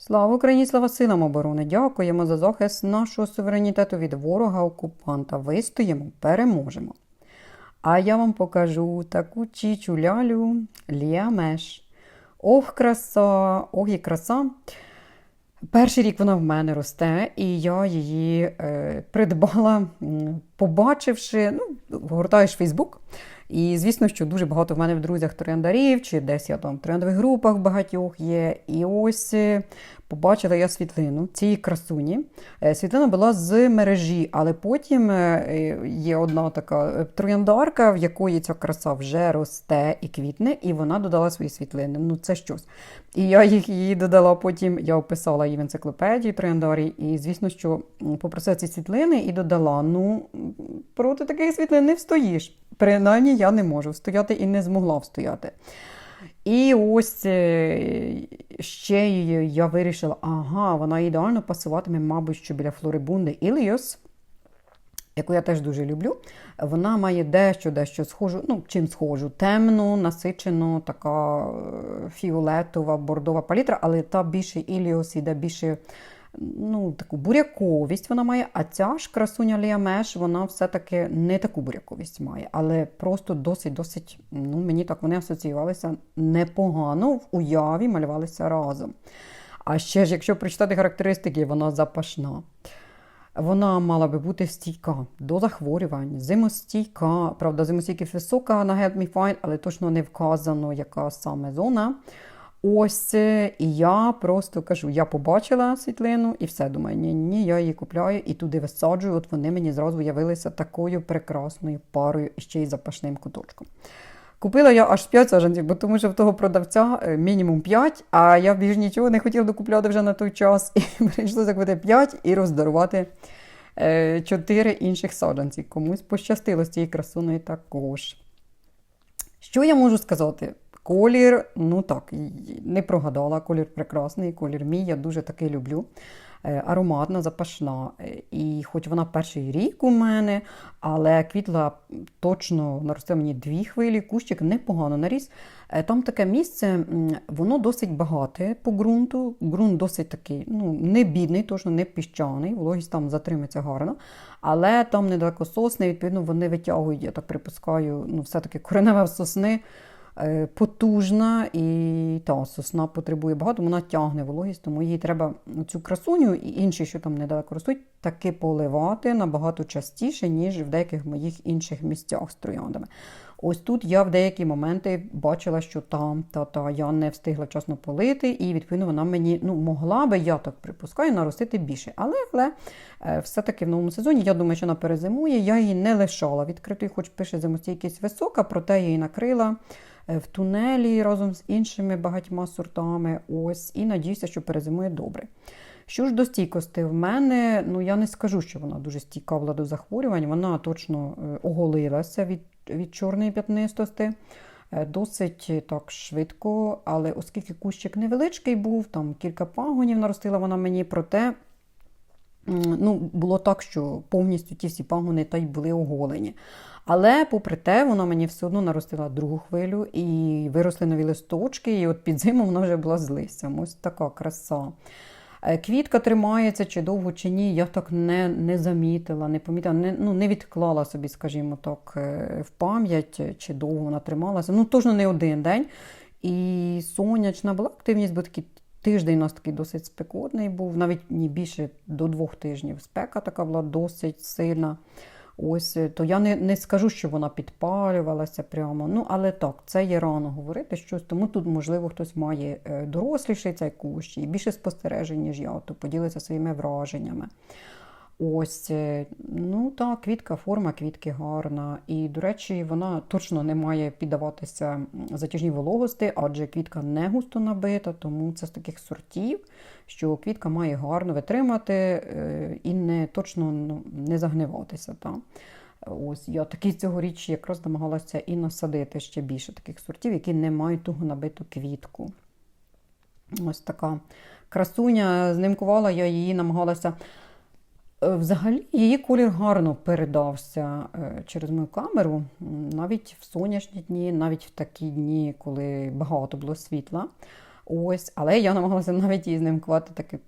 Слава Україні, слава силам оборони! Дякуємо за захист нашого суверенітету від ворога-окупанта. Вистоїмо, переможемо. А я вам покажу таку чічу лялю Ліамеш. Ох, краса, ох і краса. Перший рік вона в мене росте, і я її е, придбала, побачивши, ну, гортаєш Фейсбук. І звісно, що дуже багато в мене в друзях трендарів, чи десь я там в трендових групах багатьох є. І ось е, побачила я світлину цієї красуні. Е, Світлина була з мережі, але потім е, є одна така трояндарка, в якої ця краса вже росте і квітне, і вона додала свої світлини. Ну це щось. І я їх її додала потім, я описала її в енциклопедії трояндарі, і звісно, що попросила ці світлини і додала. Ну, проти таких світлин не встоїш. Принаймні я не можу встояти і не змогла встояти. І ось е, ще я вирішила, ага, вона ідеально пасуватиме, мабуть, що біля флорибунди Іліос, яку я теж дуже люблю. Вона має дещо, дещо схожу, ну, чим схожу, темну, насичену, така е, фіолетова, бордова палітра, але та більше Іліос іде більше ну, таку буряковість вона має, а ця ж красуня Ліамеш, вона все-таки не таку буряковість має, але просто досить-досить, ну, мені так вони асоціювалися непогано, в уяві малювалися разом. А ще ж, якщо прочитати характеристики, вона запашна. Вона мала би бути стійка до захворювань, зимостійка. Правда, зимостійкість висока на Help Me Find, але точно не вказано, яка саме зона. Ось е, і я просто кажу: я побачила світлину і все думаю, ні, ні, я її купляю і туди висаджую. От вони мені зразу явилися такою прекрасною парою і ще й запашним куточком. Купила я аж 5 саджанців, бо тому що в того продавця е, мінімум 5, а я більш нічого не хотіла докупляти вже на той час. І прийшлося купити 5 і роздарувати 4 інших саджанців. Комусь пощастило з цією красуною також. Що я можу сказати? Колір, ну так, не прогадала, колір прекрасний, колір мій, я дуже таки люблю. Е, Ароматна, запашна. Е, І хоч вона перший рік у мене, але квітла точно наросте мені дві хвилі, кущик непогано наріс. Е, Там таке місце, воно досить багате по ґрунту. Ґрунт досить такий, ну, не бідний, точно не піщаний, вологість там затримується гарно. Але там недалеко сосни, відповідно, вони витягують, я так припускаю, ну, все-таки коренева сосни потужна і та сосна потребує багато, вона тягне вологість, тому їй треба цю красуню і інші, що там недалеко ростуть, таки поливати набагато частіше, ніж в деяких моїх інших місцях з трояндами. Ось тут я в деякі моменти бачила, що там та-та я не встигла вчасно полити, і відповідно вона мені ну могла би, я так припускаю, наростити більше. Але але е, все-таки в новому сезоні я думаю, що вона перезимує. Я її не лишала відкритою, хоч пише зимостійкість висока, проте я її накрила е, в тунелі разом з іншими багатьма сортами. Ось і надіюся, що перезимує добре. Що ж до стійкості, в мене, ну я не скажу, що вона дуже стійка до захворювань. Вона точно е, оголилася від, від чорної п'ятнистості. Е, Досить е, так швидко, але оскільки кущик невеличкий був, там кілька пагонів наростила вона мені, проте ну, було так, що повністю ті всі пагони та й були оголені. Але, попри те, вона мені все одно наростила другу хвилю і виросли нові листочки, і от під зиму вона вже була з листям. Ось така краса. Е, Квітка тримається чи довго, чи ні, я так не, не замітила, не помітила, не, ну, не відклала собі, скажімо так, е, в пам'ять, чи довго вона трималася. Ну, точно не один день. І сонячна була активність, бо такий тиждень у нас такий досить спекотний був, навіть ні більше до двох тижнів. Спека така була досить сильна. Ось, е, то я не, не скажу, що вона підпалювалася прямо. Ну, але так, це є рано говорити щось, тому тут, можливо, хтось має е, доросліший цей кущ і більше спостережень, ніж я, то поділиться своїми враженнями. Ось, е, ну так, квітка, форма квітки гарна. І, до речі, вона точно не має піддаватися затяжній вологості, адже квітка не густо набита, тому це з таких сортів, що квітка має гарно витримати е, і не точно ну, не загниватися. Та. Ось я такий цьогоріч якраз намагалася і насадити ще більше таких сортів, які не мають туго набиту квітку. Ось така красуня знимкувала, я її намагалася. Е, Взагалі, її колір гарно передався е, через мою камеру, навіть в сонячні дні, навіть в такі дні, коли багато було світла. Ось, але я намагалася навіть її з ним квати таки.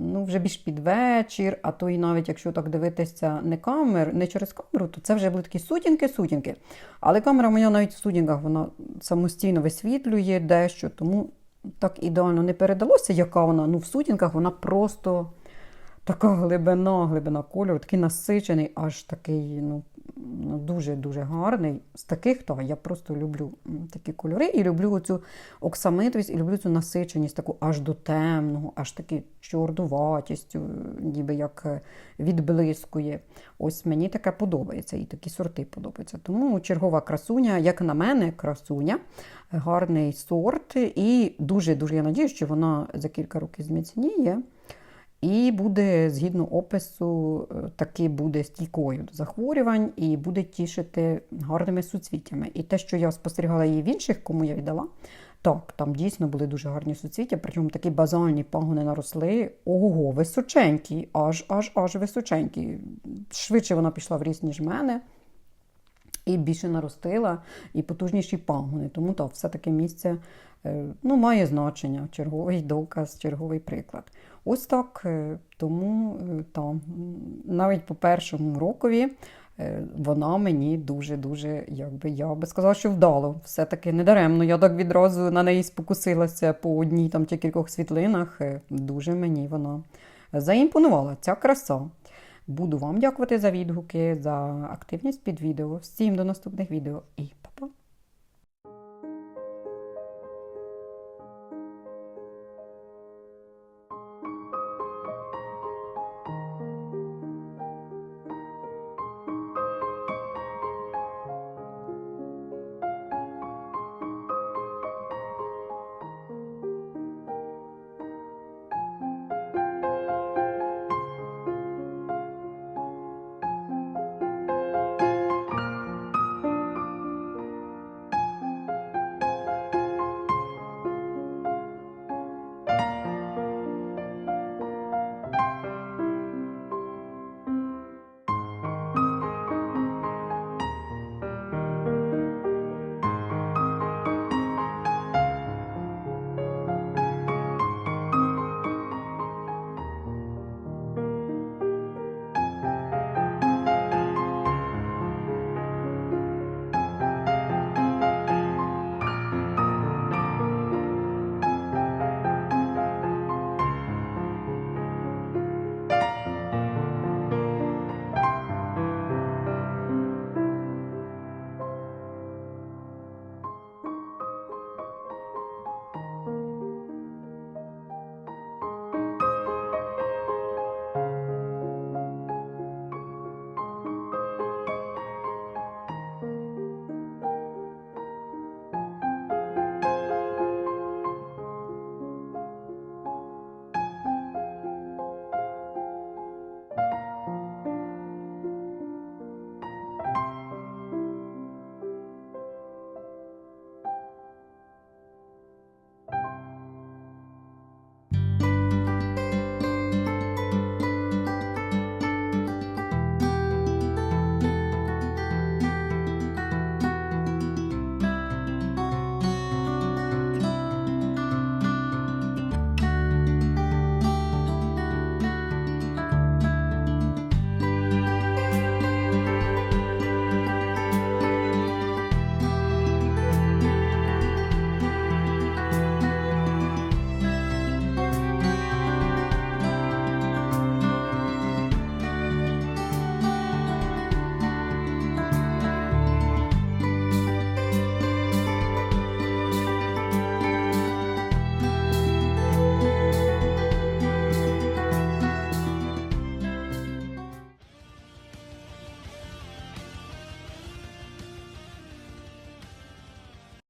Ну, вже більш під вечір, а то і навіть якщо так дивитися не камер, не через камеру, то це вже були такі сутінки-сутінки. Але камера моя навіть в сутінках вона самостійно висвітлює дещо, тому так ідеально не передалося, яка вона. Ну, в сутінках вона просто така глибина, глибина кольору, такий насичений, аж такий, ну, ну, дуже-дуже гарний. З таких, то я просто люблю такі кольори і люблю цю оксамитовість, і люблю цю насиченість, таку аж до темного, аж таки чордуватістю, ніби як е, відблискує. Ось мені таке подобається, і такі сорти подобаються. Тому чергова красуня, як на мене, красуня, гарний сорт, і дуже-дуже я надію, що вона за кілька років зміцніє. І буде, згідно опису, е, таки буде стійкою до захворювань і буде тішити гарними суцвіттями. І те, що я спостерігала її в інших, кому я віддала, так, там дійсно були дуже гарні суцвіття, причому такі базальні пагони наросли. Ого, височенькі, аж аж аж височенькі. Швидше вона пішла в ріст, ніж в мене. І більше наростила, і потужніші пагони. Тому так, все-таки місце е, ну, має значення, черговий доказ, черговий приклад. Ось так. е, Тому е, та, м, навіть по першому рокові вона мені дуже-дуже, якби я би сказала, що вдало. Все-таки недаремно. Я так відразу на неї спокусилася по одній там чи кількох світлинах. Дуже мені вона заімпонувала ця краса. Буду вам дякувати за відгуки, за активність під відео. Всім до наступних відео і